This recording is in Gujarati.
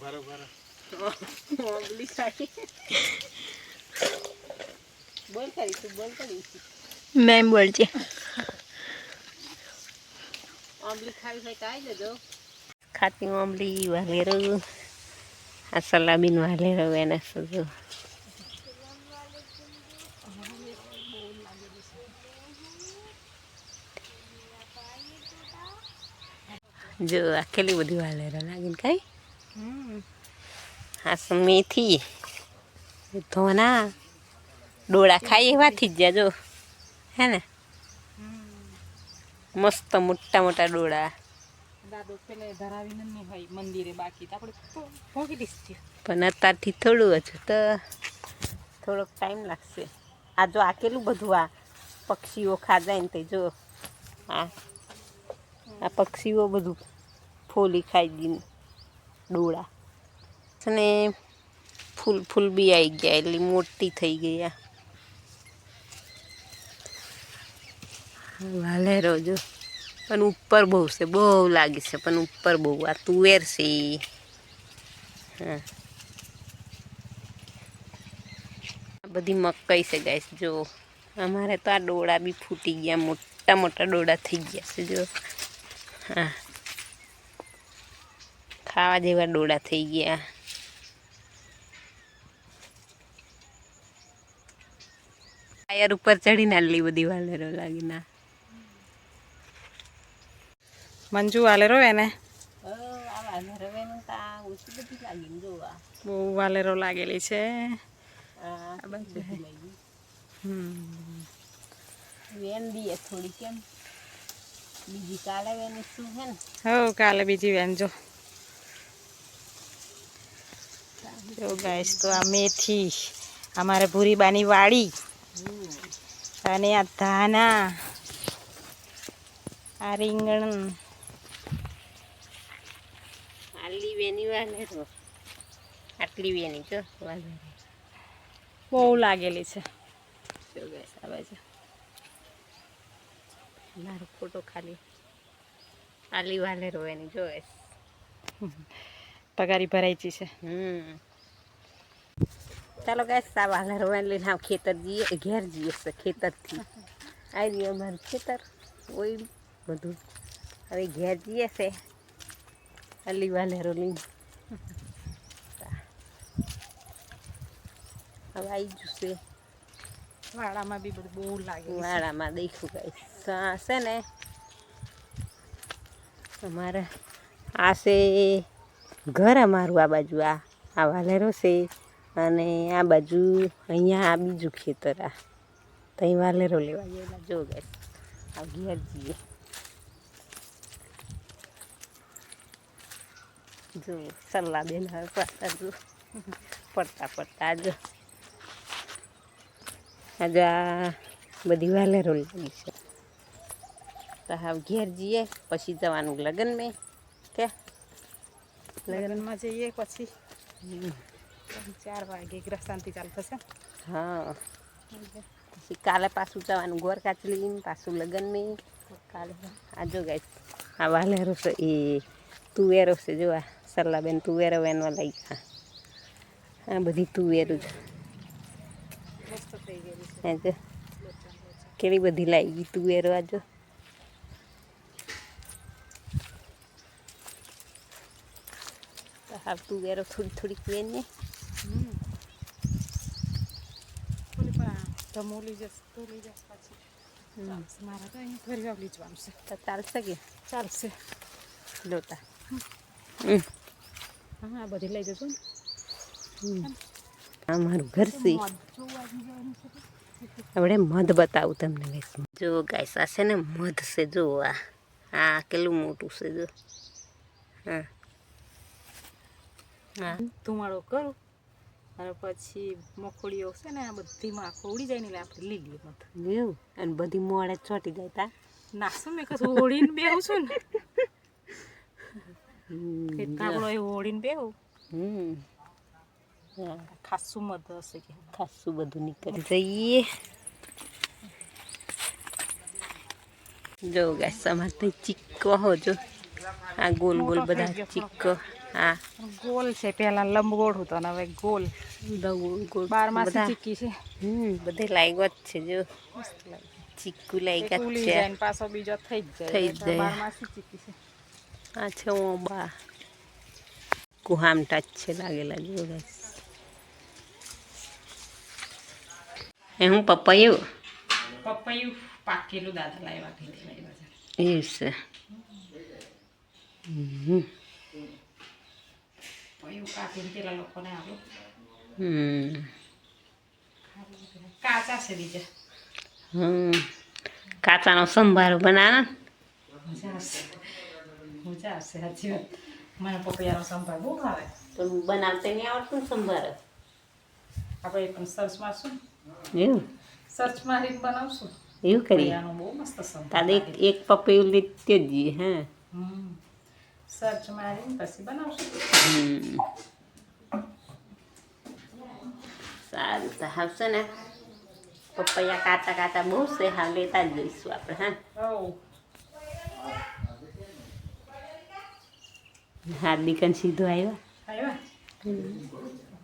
બરોબર. આંબલી ખાઈ બોલ કરી તું બોલ કરી મેમ બોલજે. ઓમલી ખાવી હોય તો આવી જજો ખાતી આંબલી વાલેરો આ સલાબીન વાલેરો એને સજો. જો આ કેટલી બધી વાલેરો લાગીને કઈ તો મેથી ધોના ડોળા ખાઈ એવાથી જ જો હે ને? મસ્ત મોટા મોટા ડોળા. પણ અત્યારથી થોડું હજુ તો થોડોક ટાઈમ લાગશે. આ જો આ કેટલું બધું આ પક્ષીઓ ખાજાય ને તે જો આ આ પક્ષીઓ બધું ફોલી ખાઈ દઈને ડોળા. અને ફૂલ ફૂલ બી આવી ગયા, એટલે મોટી થઈ ગઈ આ રોજો. પણ ઉપર બહુ છે, બહુ લાગી છે, પણ ઉપર બહુ. આ તુવેર છે હા. બધી મકાઈ છે, ગાઈસ, જો. અમારે તો આ ડોળા બી ફૂટી ગયા મોટા મોટા ડોળા થઈ ગયા છે, જો. હા. ખાવા જેવા ડોળા થઈ ગયા. ટાયર ઉપર ચડીને આટલી બધી વાલેરો લાગી ના. મંજુ વાલેરો એને? બહુ વાલેરો લાગેલી છે. વેન થોડી કેમ બીજી કાલે વેન શું હે ને? હો કાલે બીજી વેન જો. જો ગાઈસ તો આ મેથી અમારે ભૂરીબાની વાડી. અને આ ધાના આ રીંગણ. આટલી વેની વાલેરો આટલી વેની જો વાલેરો બહુ લાગેલી છે. જો ગાઈસ આવે છે મારો ફોટો ખાલી. આલી વાલેરો એની જોઈશ પગારી ભરાઈ છે. હમ. ચાલો ગાય સા વાલેરો એને લઈને આમ ખેતર જઈએ ઘેર જઈએ છે ખેતરથી. આવી રહ્યું અમારું ખેતર ઓય બધું. હવે ઘેર જઈએ છે અલી વાલેરો લઈને. હવે આવી જશે વાડામાં બી બધું બહુ લાગે વાડામાં દેખું ગાય છે ને. અમારે આ છે ઘર અમારું આ બાજુ આ આ વાલેરો છે અને આ બાજુ અહીંયા આ બીજું ખેતર આ. ત્યાં વાલેરો લેવા ગયેલા. જો ગાય આ ઘેર જઈએ. જો સલાહ બેન હવે પડતા જો. પડતા પડતા જો. આજે આ બધી વાલેરો લાગી છે. તો હવે ઘેર જઈએ પછી જવાનું લગ્ન મેં. કે? લગ્નમાં જઈએ પછી? ચાર વાગે ગ્રહ શાંતિ ચાલુ થશે. હા. પછી કાલે પાછું જવાનું ગોર કાચલી પાછું લગ્ન નહીં. કાલે આ જો ગાય આ વાલેરો છે એ તુવેરો છે જો આ સરલાબેન તુવેરો વેનવા હા આ બધી તુવેરું છે. કેવી બધી લાગી ગઈ તુવેરો આ જો. તો હાલ તુવેરો થોડી થોડીક વેન હમ. તો ચાલશે કે ચાલશે લોટા હા આ બધી લઈ જશો ને આ ઘર છે હવે મધ બતાવું તમને ગાઈસ જો ગાય આ છે ને મધ છે જો આ કેટલું મોટું છે જો હા હા ધુમાડો કરું અને પછી મકોડીઓ છે ને આ બધી માખો ઉડી જાય ને એટલે આપણે લીલી મત જોયું અને બધી મોડે ચોટી જાય તા? નાખશું મેં કશું ઓળીને બેહું છું ને? હમ, એ ઓળીને બેહું? હમ. હા ખાસું મત હશે કે? ખાસું બધું નીકળી જઈએ. જો અમારે તો ચીક્કો હો જો. આ ગોલ ગોલ બધા ચીક્કો. હા. ગોલ છે પહેલા લંબગોળ હતો ને હવે ગોલ. બાર માસ ચીકી ચીક્કી છે. હમ બધે લાગ્યો જ છે જો. ચીકુ લાગ્યા જ છે. જાય પાછો બીજો થઈ જ જાય. થઈ જ જાય. બાર માસ ચીક્કી છે. આ છે હું બા કુહામ ટચ છે લાગેલા જો guys. એ હું પપૈયું? પપૈયું પાકેલું દાદા લાવ્યા કે લાવ્યા એ છે. હમ. પપૈયું કાપીને પેલા લોકોને આવું હમ કાચા છે બીજા. હમ. કાચાનો સંભારો બનાવે મજા આવશે. મજા આવશે સાચી વાત. મને પપૈયાનો સંભાર બહુ ભાવે. પણ બનાવતા નહીં આવડતું સંભાર. આપણે પણ સર્ચમાં શું એવું? સર્ચમાં મારીને બનાવશું. એવું કરીએ? બહુ મસ્ત સંભાર એક. એક પપૈયું લીધે જ જઈએ હા? હમ. સર્ચ મારીને પછી બનાવશું સારું તો આવશે ને. પપૈયા કાતા કાતા બહુ છે હા લેતા જ જઈશું આપણે હા. હાર્દિક સીધો આવ્યો. આવ્યા?